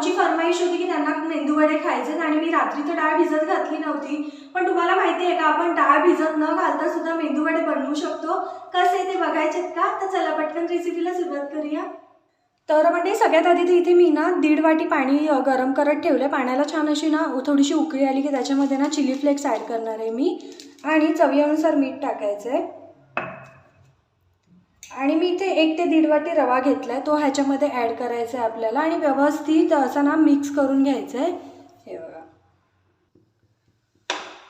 तुमची फरमाइश होती की त्यांना वडे खायचे आणि मी रात्री तर डाळ भिजत घातली नव्हती. पण तुम्हाला माहिती आहे का आपण डाळ भिजत न घालता सुद्धा मेंदू वडे बनवू शकतो. कसे ते बघायचेत का? तर चला पटकन रेसिपीला सुरुवात करूया. तर म्हणजे सगळ्यात आधी तर इथे मी ना दीड वाटी पाणी गरम करत ठेवलं पाण्याला छान अशी ना थोडीशी उकळी आली की त्याच्यामध्ये ना चिली फ्लेक्स ॲड करणार आहे मी. आणि चवीनुसार मीठ टाकायचं आहे आणि मी इथे एक ते दीड वाटी रवा घेतला आहे तो ह्याच्यामध्ये ॲड करायचा आहे आपल्याला आणि व्यवस्थित असा ना मिक्स करून घ्यायचं आहे हे बघा.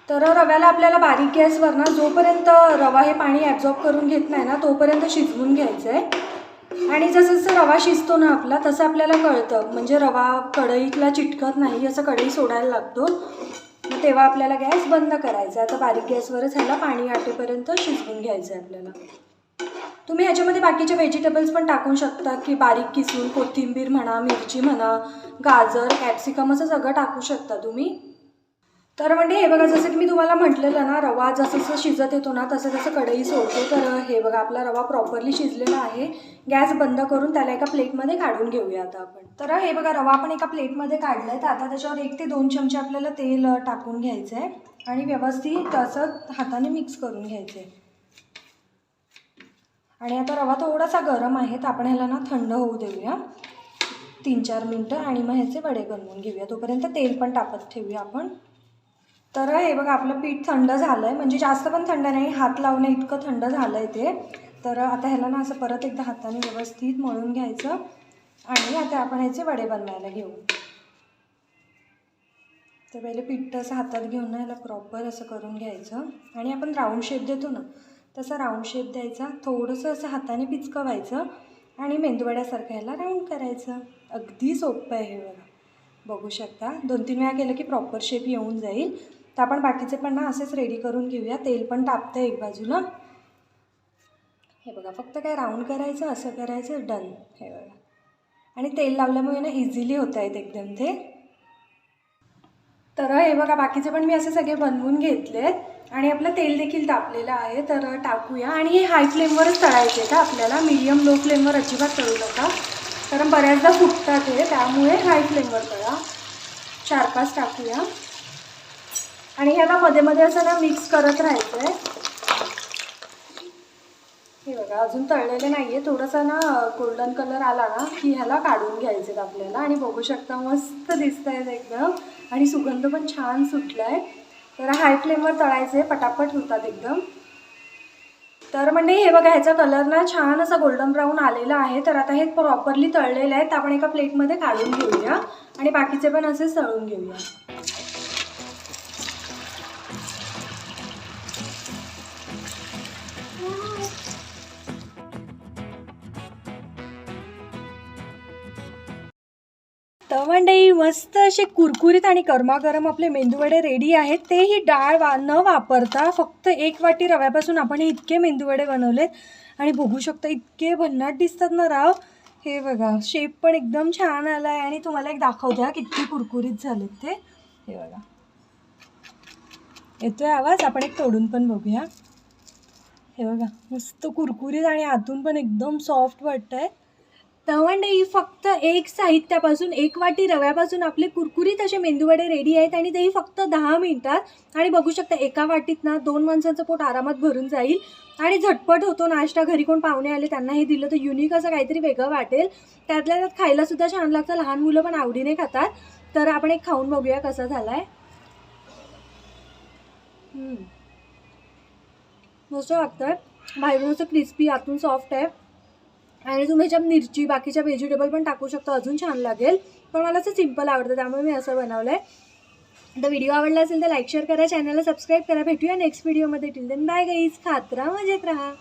तर रव्याला आपल्याला बारीक गॅसवर ना जोपर्यंत रवा हे पाणी ॲब्झॉर्ब करून घेत नाही ना तोपर्यंत शिजवून घ्यायचं आहे आणि जसं जसं रवा शिजतो ना आपला तसं आपल्याला कळतं. म्हणजे रवा कढईतला चिटकत नाही असं कढई सोडायला लागतो. मग तेव्हा आपल्याला गॅस बंद करायचा. आता बारीक गॅसवरच ह्याला पाणी आटेपर्यंत शिजवून घ्यायचं आहे आपल्याला. तुम्ही ह्याच्यामध्ये बाकीचे व्हेजिटेबल्स पण टाकू शकता की बारीक किसून कोथिंबीर म्हणा मिरची म्हणा गाजर कॅप्सिकम असं सगळं टाकू शकता तुम्ही. तर म्हणजे हे बघा जसं की मी तुम्हाला म्हटलेलं ना रवा जसं जसं शिजत येतो ना तसं तसं कढई सोडतो. तर हे बघा आपला रवा प्रॉपरली शिजलेला आहे. गॅस बंद करून त्याला एका प्लेटमध्ये काढून घेऊया आता आपण. तर हे बघा रवा आपण एका प्लेटमध्ये काढला आहे तर आता त्याच्यावर एक ते दोन चमचे आपल्याला तेल टाकून घ्यायचं आहे आणि व्यवस्थित असं हाताने मिक्स करून घ्यायचं आहे आणि आता रवा थोडासा गरम आहे तर आपण ह्याला ना थंड होऊ देऊया. तीन चार मिनटं आणि मग ह्याचे वडे बनवून घेऊया. तोपर्यंत तेल पण टाकत ठेवूया आपण. तर हे बघा आपलं पीठ थंड झालं आहे म्हणजे जास्त पण थंड नाही हात लावणं इतकं थंड झालं आहे ते. तर आता ह्याला ना असं परत एकदा हाताने व्यवस्थित मळून घ्यायचं. आणि आता आपण ह्याचे वडे बनवायला घेऊ. तर पहिले पीठ असं हातात घेऊन ना ह्याला प्रॉपर असं करून घ्यायचं. आणि आपण राऊंड शेप देतो ना तसा राऊंड शेप द्यायचा थोडंसं असं हाताने पिचकवायचं आणि मेंदूवड्यासारखं ह्याला राऊंड करायचं. अगदी सोपं आहे हे बघा. बघू शकता दोन तीन वेळा केलं की प्रॉपर शेप येऊन जाईल. तर आपण बाकीचे पण ना असेच रेडी करून घेऊया. तेल पण तापतं एक बाजूला. हे बघा फक्त काय राऊंड करायचं असं करायचं डन हे बघा. आणि तेल लावल्यामुळे ना इझिली होत आहेत एकदम ते. तर हे बघा बाकीचे पण मी असे सगळे बनवून घेतलेत. आणि आपलं तेल देखील तापलेलं आहे तर टाकूया. आणि हे हाय फ्लेमवरच तळायचे का आपल्याला? मिडियम लो फ्लेमवर अजिबात तळू नका. कारण बऱ्याचदा फुटतात हे त्यामुळे हाय फ्लेमवर तळा. चार पाच टाकूया. आणि ह्याला मध्ये मध्ये असं ना मिक्स करत राहायचं आहे हे बघा अजून तळलेले नाही आहे थोडासा ना गोल्डन कलर आला ना की ह्याला काढून घ्यायचे आपल्याला. आणि बघू शकता मस्त दिसत आहेत एकदम. आणि सुगंध पण छान सुटला आहे जरा हाय फ्लेमवर तळायचे पटापट होतात एकदम. तर म्हणजे हे बघा ह्याचा कलर ना छान असा गोल्डन ब्राऊन आलेला आहे. तर आता हे प्रॉपरली तळलेलं आहे. तर आपण एका प्लेटमध्ये काढून घेऊया आणि बाकीचे पण असे तळून घेऊया. तर मंडई मस्त असे कुरकुरीत आणि गरमागरम आपले मेंदूवडे रेडी आहेत. तेही डाळ वा न वापरता फक्त एक वाटी रव्यापासून आपण हे इतके मेंदूवडे बनवलेत. आणि बघू शकता इतके भन्नाट दिसतात ना राव. हे बघा शेप पण एकदम छान आला आहे आणि तुम्हाला एक दाखवते हा किती कुरकुरीत झालेत ते. हे बघा. येतोय आवाज? आपण एक तोडून पण बघूया. हे बघा मस्त कुरकुरीत आणि आतून पण एकदम सॉफ्ट तवंडे ही फक्त एक साहित्यापासून एक वाटी रव्यापासून आपले कुरकुरीत असे मेंदूवडे रेडी आहेत आणि तेही फक्त दहा मिनिटात. आणि बघू शकता एका वाटीत ना दोन माणसांचं पोट आरामात भरून जाईल. आणि झटपट होतो नाश्ता घरी कोण पाहुणे आले त्यांना हे दिलं तर युनिक असं काहीतरी वेगळं वाटेल. त्यातल्या त्यात खायलासुद्धा छान लागतं लहान मुलं पण आवडीने खातात. तर आपण एक खाऊन बघूया कसा झाला आहे मस्त वाटतं बाहेरून असं क्रिस्पी आतून सॉफ्ट आहे. आणि तुम्ही ह्याच्यात मिरची बाकीच्या व्हेजिटेबल पण टाकू शकता. अजून छान लागेल. पण मला असं सिंपल आवडतं त्यामुळे मी असं बनवलं आहे तर व्हिडिओ आवडला असेल तर लाईक शेअर करा. चॅनलला सबस्क्राईब करा. भेटूया नेक्स्ट व्हिडिओमध्ये टिल देन बाय गाईज खात राहा मजेत राहा.